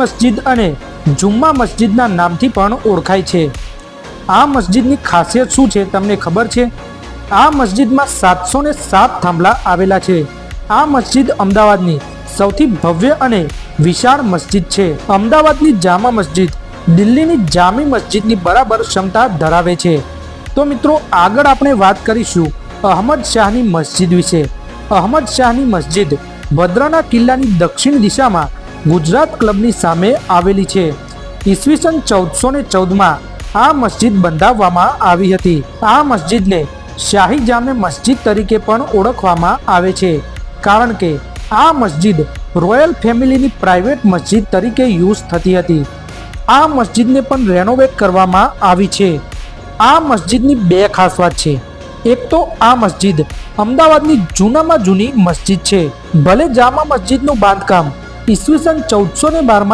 મસ્જિદ અને જુમ્મા મસ્જિદના નામથી પણ ઓળખાય છે. આ મસ્જિદની ખાસિયત શું છે તમને ખબર છે? આ મસ્જિદમાં સાતસો ને સાત થાંભલા આવેલા છે. આ મસ્જિદ અમદાવાદની સૌથી ભવ્ય અને વિશાળ મસ્જિદ છે. અમદાવાદની જામા મસ્જિદ દિલ્હીની જામી મસ્જિદની બરાબર ક્ષમતા ધરાવે છે. તો મિત્રો, આગળ આપણે વાત કરીશું અહમદ શાહની મસ્જિદ વિશે. અહમદ શાહની મસ્જિદ ભદ્રના કિલ્લાની દક્ષિણ દિશામાં ગુજરાત ક્લબની સામે આવેલી છે. ઈસવીસન ચૌદસો ને ચૌદમાં આ મસ્જિદ બંધાવવામાં આવી હતી. આ મસ્જિદને શાહી જામે મસ્જિદ તરીકે પણ ઓળખવામાં આવે છે. કારણ કે આ મસ્જિદ રોયલ ફેમિલીની પ્રાઇવેટ મસ્જિદ તરીકે યુઝ થતી હતી. આ મસ્જિદને પણ રેનોવેટ કરવામાં આવી છે. આ મસ્જિદની બે ખાસ વાત છે. એક તો આ મસ્જિદ અમદાવાદની જૂનામાં જૂની મસ્જિદ છે. ભલે જામા મસ્જિદનું બાંધકામ ઈસવીસન ચૌદસો ને બારમાં